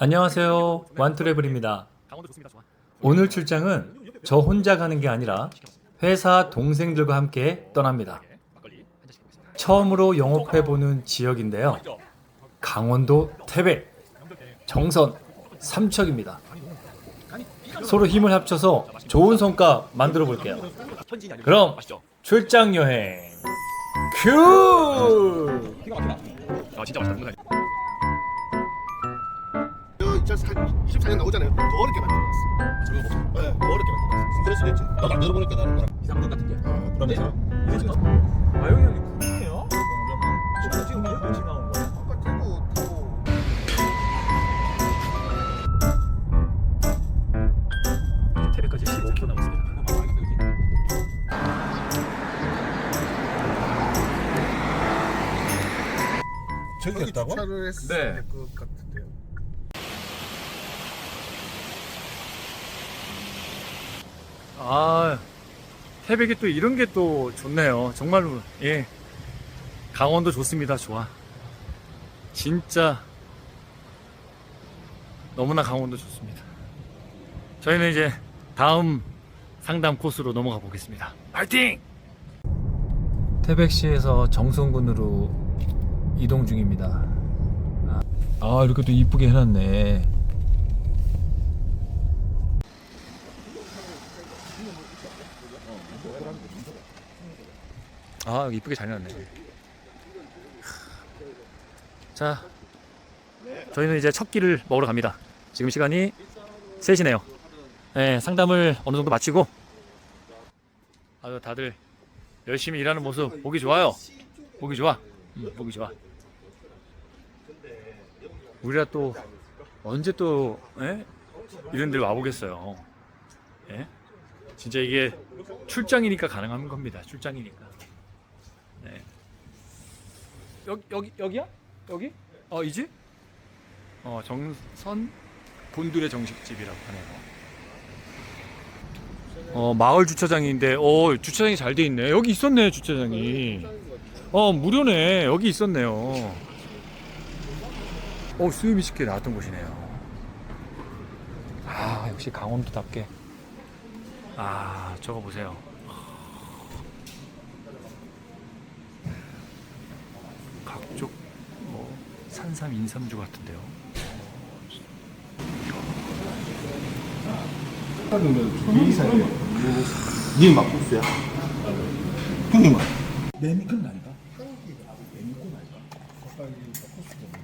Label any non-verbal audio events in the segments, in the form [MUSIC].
안녕하세요. 좋아. 오늘 출장은 저 혼자 가는 게 아니라 회사 동생들과 함께 떠납니다. 처음으로 영업해보는 지역인데요. 강원도 태백, 정선, 삼척입니다. 서로 힘을 합쳐서 좋은 성과 만들어 볼게요. 그럼. 출장 여행 큐! 아 진짜 맛있다. 24년 나오잖아요. 더 어렵게 만들어놨어. 저거 먹자. 네, 더 어렵게 만들어놨어. 그럴 수도 있지. 나도 안 들어보니까 나는 거라. 이상분 같은 게. 아, 불안해서. 아영이 형이 군이에요? 지금 지금 몇 번씩 나온 거야? 아까 태고 타고 태백까지 15km 남았습니다. 저기? 차를 했을 네. 것 같은데요. 아 태백이 또 이런 게 또 좋네요. 정말로 예 강원도 좋습니다. 좋아. 진짜 너무나 강원도 좋습니다. 저희는 이제 다음 상담 코스로 넘어가 보겠습니다. 파이팅! 태백시에서 정선군으로 이동 중입니다. 아, 아, 이렇게 또 이쁘게 해놨네. 아 이쁘게 잘 해놨네. 자, 저희는 이제 첫 끼를 먹으러 갑니다. 지금 시간이 3시네요. 네, 상담을 어느 정도 마치고 아주 다들 열심히 일하는 모습 보기 좋아요. 보기 좋아. 음, 보기 좋아. 우리가 또 언제 또 예? 이런 데 와보겠어요. 예? 진짜 이게 출장이니까 가능한 겁니다. 출장이니까. 네. 여기 여기 여기야? 여기? 어 이지? 어 정선 본들의 정식집이라고 하네요. 어 마을 주차장인데 어 주차장이 잘 돼 있네. 여기 있었네 주차장이. 어 무료네. 여기 있었네요. 어 수입이 쉽게 나왔던 곳이네요. 아 역시 강원도답게. 아 저거 보세요. 각종 뭐 산삼 인삼주 같은데요. 니 막국수야? 형님은?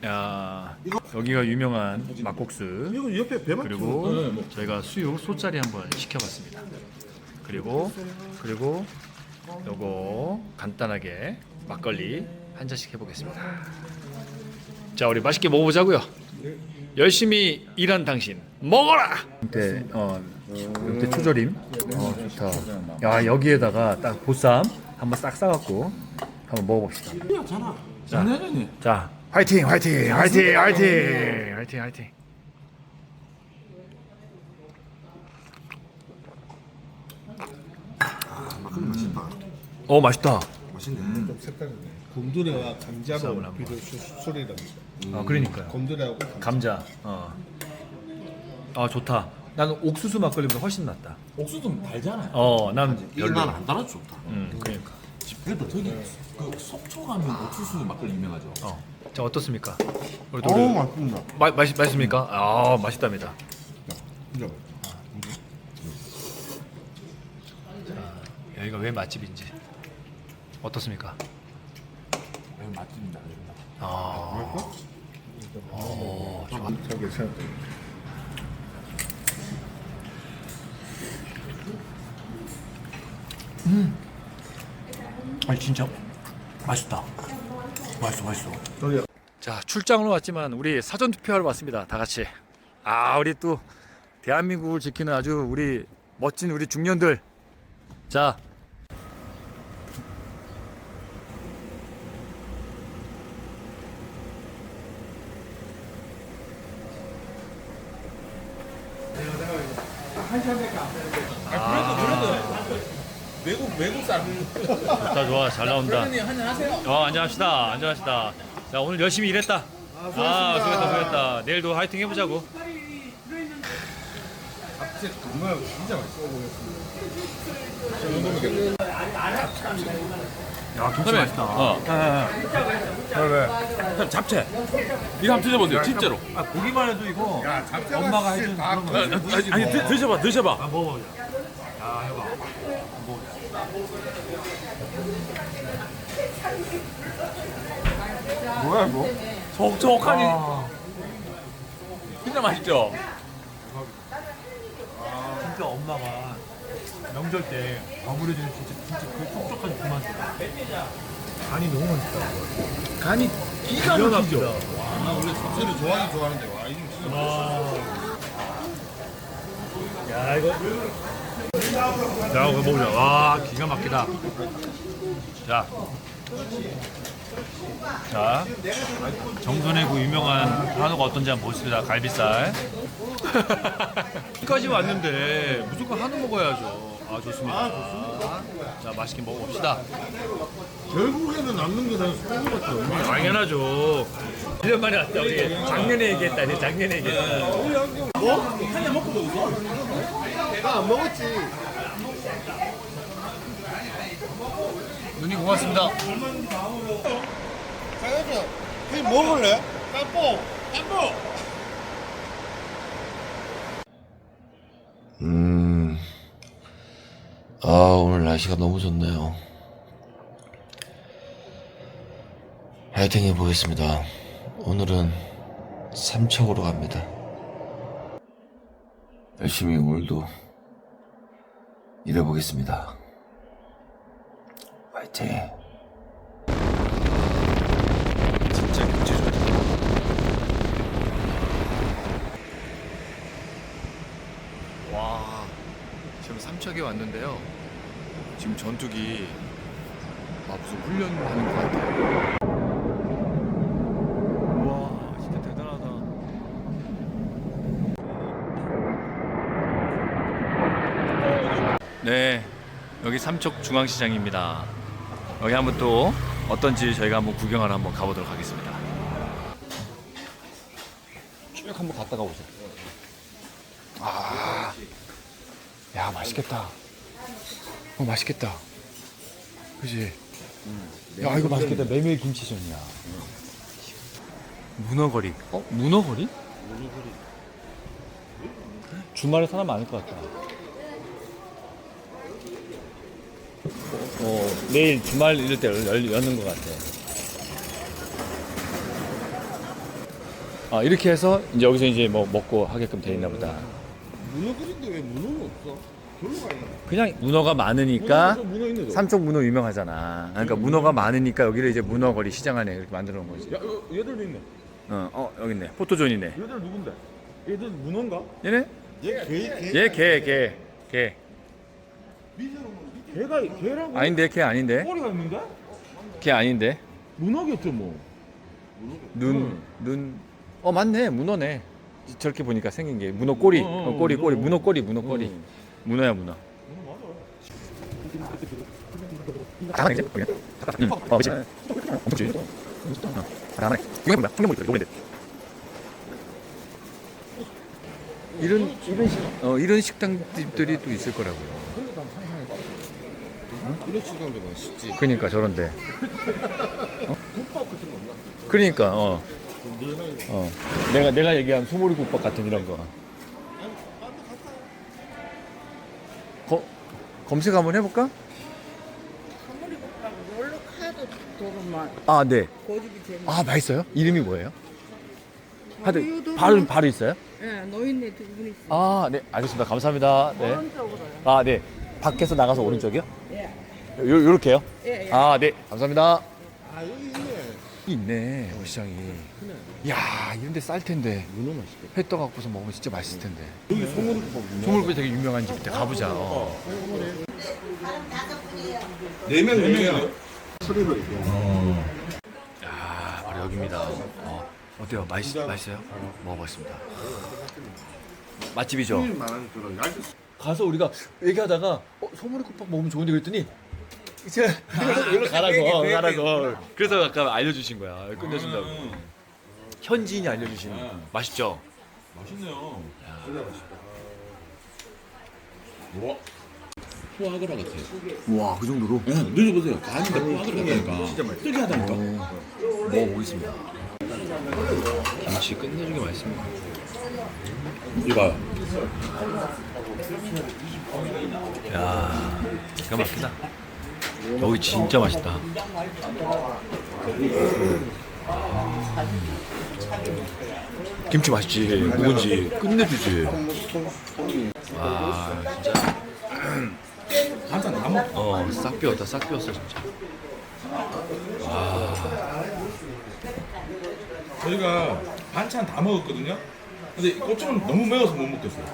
야 여기가 유명한 막국수 이거 옆에 배만 그리고 저희가 수육 소짜리 한번 시켜봤습니다. 그리고 그리고 요거 간단하게 막걸리 한 잔씩 해보겠습니다. 자 우리 맛있게 먹어보자고요. 열심히 일한 당신 먹어라. 이때 어 이때 초절임. 어 좋다. 야 여기에다가 딱 보쌈 한번 싹 싸갖고 한번 먹어봅시다. 자, 자 화이팅 화이팅 화이팅 화이팅 화이팅 화이팅. 막걸리 맛있다. 어 맛있다. 맛있네. 좀 색다르네. 곰돌이와 감자로 비를 소리라고. 아 그러니까요. 곰돌이하고 감자. 어. 아 좋다. 나는 옥수수 막걸리보다 훨씬 낫다. 옥수수 좀 달잖아 요. 어, 난 별로. 난안 달아도 좋다. 음, 그러니까. 그래도 저기 그 속초 가면 옥수수 막걸리 유명하죠. 어. 자 어떻습니까? 우리 어우 노래 맛있습니다. 마, 맛 맛있습니까? 아 맛있답니다. 진짜. 여기가 왜 맛집인지 어떻습니까? 여기 맛집입니다. 아, 어, 좋아. 저기 생각. 아니 진짜 맛있다. 맛있어, 맛있어. 저기 자 출장으로 왔지만 우리 사전 투표하러 왔습니다. 다 같이. 아 우리 또 대한민국을 지키는 아주 우리 멋진 우리 중년들. 자. 외국 외국 사람. 좋다 좋아 잘 나온다. 한잔 하세요. 어 안녕하시다 안녕하시다. 자 오늘 열심히 일했다. 아 수고했다 수고했다. 내일도 화이팅 해보자고. 잡채 정말 진짜 맛있어 보겠습니다. 야 김치 맛있다. 어. 형 잡채. 이거 한번 드셔보세요. 진짜로. 아 보기만 해도 이거 야 잡채가 엄마가 해준 다 그런 거. 그거지 아니 드, 드셔봐 드셔봐. 아 먹어보자. 야 해봐. 뭐야 이거? 촉촉하니. 아, 진짜 맛있죠. 진짜 엄마가 명절 때 버무려주는 진짜 진짜 그 촉촉한 그 맛. 간이 너무 맛있다. 간이 기가 막히죠. 나 원래 잡채를 좋아하긴 좋아하는데 와 이거 진짜 야 이거. 야 이거 먹자. 와 기가 막히다. 자. 자, 정선의 그 유명한 한우가 어떤지 한번 보겠습니다. 갈비살. [LAUGHS] 여기까지 왔는데 무조건 한우 먹어야죠. 아 좋습니다. 자 맛있게 먹어봅시다. 결국에는 남는 게다 소고기밖에 없네. 당연하죠. 1년 만에 왔다 우리 작년에 얘기했다. 작년에 얘기했다. 나 안 먹었지. 누님 고맙습니다. 사장님, 회 먹을래? 짬뽕, 짬뽕. 음, 아, 오늘 날씨가 너무 좋네요. 화이팅 해보겠습니다. 오늘은 삼척으로 갑니다. 열심히 오늘도 일해보겠습니다. 화이팅! 진짜 경치 좋다. 와, 지금 삼척에 왔는데요. 지금 전투기 아 무슨 훈련하는 것 같아요. 와, 진짜 대단하다. 네, 여기 삼척 중앙시장입니다. 여기 한번 또 어떤지 저희가 한번 구경하러 한번 가보도록 하겠습니다. 쭉 한번 갔다가 오세요. 아, 야 맛있겠다. 어 맛있겠다. 그지? 야 이거 맛있겠다. 메밀 김치전이야. 문어거리. 어 문어거리? 주말에 사람 많을 것 같다. 어, 내일 주말 이럴 때 열, 여는 것 같아. 아, 이렇게 해서 이제 여기서 이제 뭐 먹고 하게끔 돼 있나 보다. 문어 끓인데 왜 문어는 없어? 별로 가 있나? 그냥 문어가 많으니까 문어 있네. 저. 삼척 문어 유명하잖아. 그러니까 문어가 많으니까 여기를 이제 문어 거리 시장 안에 이렇게 만들어 놓은 거지. 야, 어, 얘들도 있네. 어, 어, 여기 있네. 포토존이네. 얘들 누군데? 얘들 문어인가? 얘네? 얘 개, 개. 얘 개, 개, 개. 개가 개라고? 아닌데, 개 아닌데? 꼬리가 있는데? 개 아닌데? 문어겠죠 뭐. 눈, 눈. 어, 맞네. 문어네. 저렇게 보니까 생긴 게 문어 꼬리. 어, 어, 어, 꼬리, 꼬리. 문어. 문어 꼬리, 문어 꼬리. 문어야, 문어. 이제 보면. 어 엄청 어 해봐 환경물 있거든 요번에 이런 이런 식, 어 이런 식당들이 또 있을 거라고요. 이런 시간도 맛있지. 그러니까 저런데. 어? 그러니까 어. 어. 내가 내가 얘기한 소머리 국밥 같은 이런 거. 거, 검색 한번 해볼까? 사물이국밥 롤러 카드 도로만 아 네. 고집이 제일 아 맛있어요? 이름이 뭐예요? 하드 바로 바로 바로 있어요? 예, 노인네 두 분 있어요. 아, 네, 알겠습니다. 감사합니다. 네. 오른쪽으로요. 아, 네. 밖에서 나가서 오른쪽이요? 예. 요, 요렇게요? 예, 예. 아, 네. 감사합니다. 아 여기 있네. 있네, 어, 시장이. 야, 이런데 쌀 텐데. 문어 맛있겠다. 회 떠 갖고서 먹으면 진짜 맛있을 텐데. 여기 소머리국밥 유명. 소물구이 되게 유명한 집인데 가보자. 어. 네명 네명. 소리로 있고. 야, 바로 여기입니다. 어, 어때요? 맛있, 맛있어요? 먹어봤습니다. 맛집이죠? 많은 그런 얇은 가서 우리가 얘기하다가 어, 소머리 국밥 먹으면 좋은데 그랬더니 제가 여기로 가라고 가라고 그래서 아까 알려주신 거야 끝내준다고 현지인이 알려주신 네. 맛있죠? 맛있네요. 와. 포아그라 같아요. 와 그 정도로 네, 드셔보세요. 간인데 포아그라 같다니까. 진짜 맛있어. 특이하다니까. 먹어보겠습니다. 김치 끝내주게 맛있습니다. 이봐요. 야 기가 막히다. 여기 진짜 맛있다. 김치 맛있지, 묵은지 끝내주지. 와 진짜. 한잔. 어, 싹 비웠다, 싹 비웠어 진짜. 저희가 반찬 다 먹었거든요. 근데 고추는 너무 매워서 못 먹겠어요.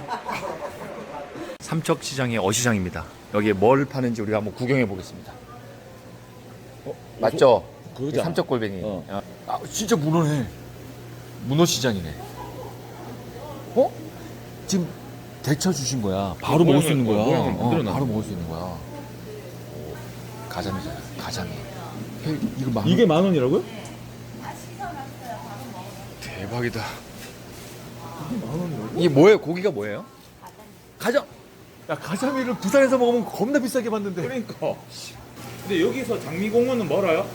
삼척시장의 어시장입니다. 여기에 뭘 파는지 우리가 한번 구경해 보겠습니다. 맞죠? 그거잖아. 이게 삼척골뱅이. 어. 아, 진짜 문어네. 문어 시장이네. 어? 지금 데쳐 주신 거야. 바로 먹을 수 있는 거야. 모양을 어. 바로 먹을 수 있는 거야. 가자미잖아. 가자미. 해, 이거 만 이게 만 원이라고요? 대박이다. 이게 뭐예요? 고기가 뭐예요? 가자. 야 가자미를 부산에서 먹으면 겁나 비싸게 받는데. 그러니까. 근데 여기서 장미공원은 멀어요?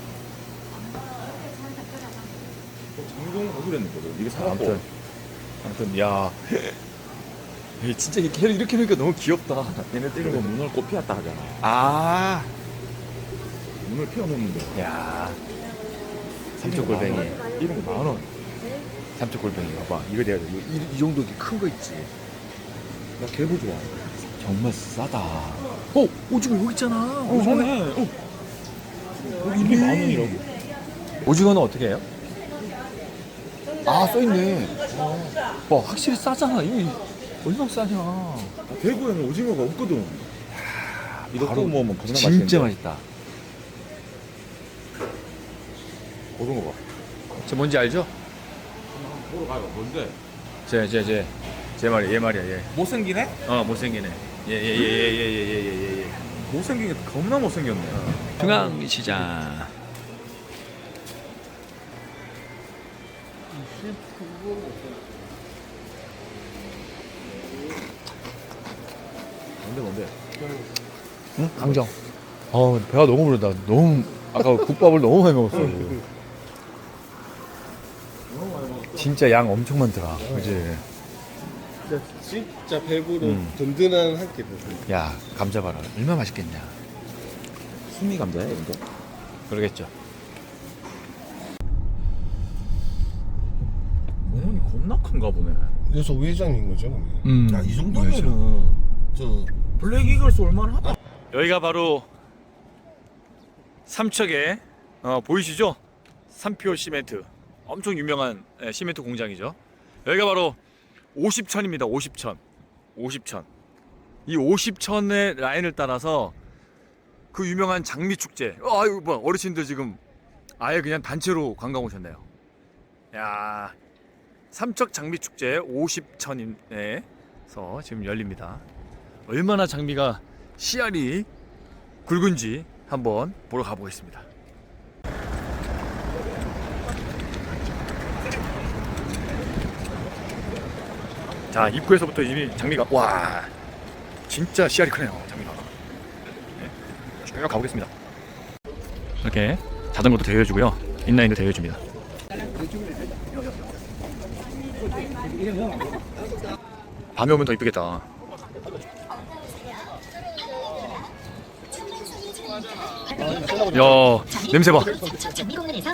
장미공원 어디로 했는 거죠? 이게 사갖고. 아무튼 아무튼 야. 얘 진짜 이렇게 이렇게 하니까 너무 귀엽다. 얘네들이 뭐 문을 꽃 피웠다 하잖아. 아. 문을 피워놓는데. 야. 삼척골뱅이. 이런 거 만 원. 삼척골뱅이 봐봐. 이거 내가 이, 이, 이 정도 큰 거 있지. 나 개불 좋아. 정말 싸다. 어 오징어 여기 있잖아. 어, 맞네. 어. 어, 이게 만 원이라고? 오징어는 어떻게 해요? 아 써있네. 와 확실히 싸잖아. 이 얼마나 싸냐. 아, 대구에는 오징어가 없거든. 이거 바로 먹으면 겁나 진짜 맛있는데. 맛있다. 고등어 봐. 저 뭔지 알죠? 보러 가요. 뭔데? 제 제 제 제 말이야 얘 말이야 얘. 못생기네? 어 못생기네. 예예예예예예예 예. 못생긴 게 겁나 못생겼네. 중앙 시장. 뭔데 뭔데? 응? 강정. 어 배가 너무 부르다. 너무 아까 국밥을 너무 많이 먹었어. [LAUGHS] 진짜 양 엄청 많더라. 그지? 진짜 배부른 음. 든든한 한 끼. 됐어요. 야 감자 봐라. 얼마나 맛있겠냐. 수미 감자야 이거? 그러겠죠. 공원이 겁나 큰가 보네. 그래서 우회장인 거죠. 그러면. 음. 야, 이 정도면은 저 블랙 이글스 얼마나 하다? 여기가 바로 삼척의 어, 보이시죠? 삼표 시멘트 엄청 유명한 예, 시멘트 공장이죠. 여기가 바로 50천입니다. 50천. 50천. 이 50천의 라인을 따라서 그 유명한 장미 축제. 어, 아유 뭐 어르신들 지금 아예 그냥 단체로 관광 오셨네요. 야 삼척 장미 축제 50천에서 지금 열립니다. 얼마나 장미가 씨알이 굵은지 한번 보러 가보겠습니다. 자 입구에서부터 이미 장미가 와 진짜 씨알이 크네요 장미가. 네, 쭉 가보겠습니다. 이렇게 자전거도 대여해주고요 인라인도 대여해줍니다. 밤에 오면 더 이쁘겠다. 야 냄새 봐.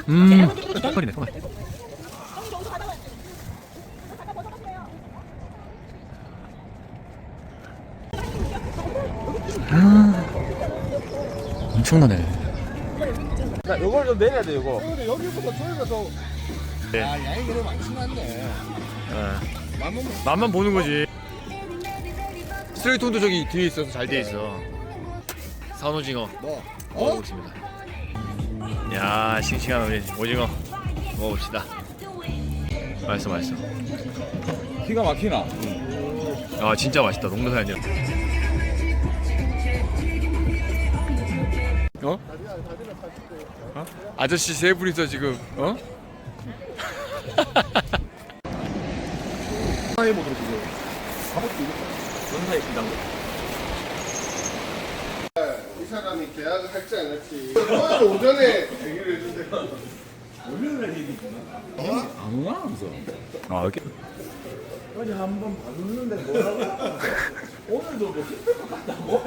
음. 기다려 털이네 털. 엄청나네. 자, 요걸 좀 내려야 돼 요거. 근데 여기보다 저희가 더 네. 아, 양이 않네. 예. 맘은 뭐 맛만 보는 거지. 쓰레기통도 저기 뒤에 있어서 잘 돼 있어. 산오징어 뭐. 먹어보겠습니다. 야 싱싱한 우리 오징어 먹어봅시다. 맛있어 맛있어. 기가 막히나? 아 진짜 맛있다 아니야 어? 어? 아저씨 세 분이서 지금 어? 해보도록 하세요. 가볼게 이거. 연사의 비단거. 이 사람이 계약을 할지 안 할지 토요일 오전에 얘기를 해준대 안 오나 하면서 아 이렇게. 어제 한번 봐줬는데 뭐라고 오늘도 뭐